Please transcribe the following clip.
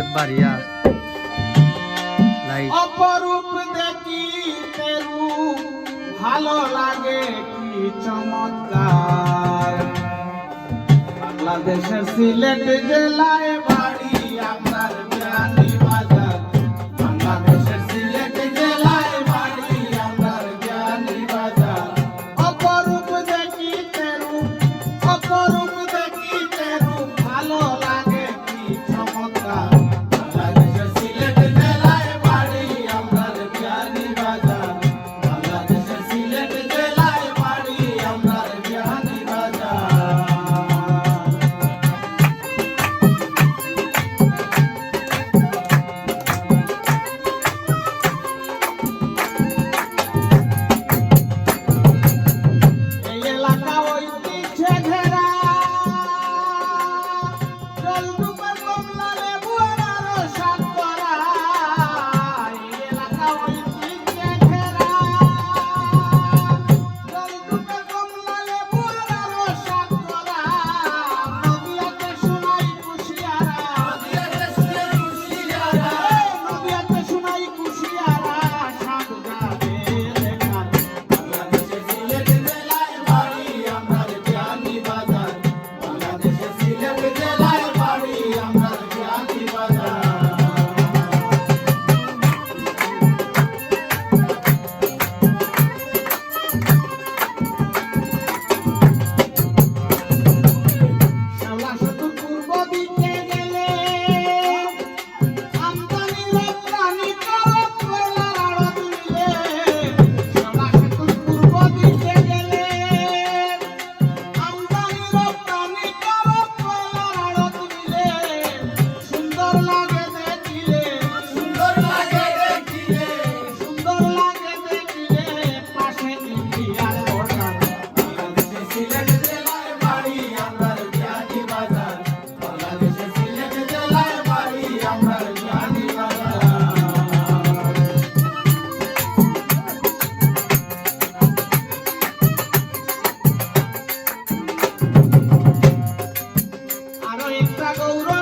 বিরাট বাড়িয়া অপরূপ দেখি ভালো লাগে কি চমৎকার। বাংলাদেশের সিলেট জেলায় বাড়ি I go Sakura.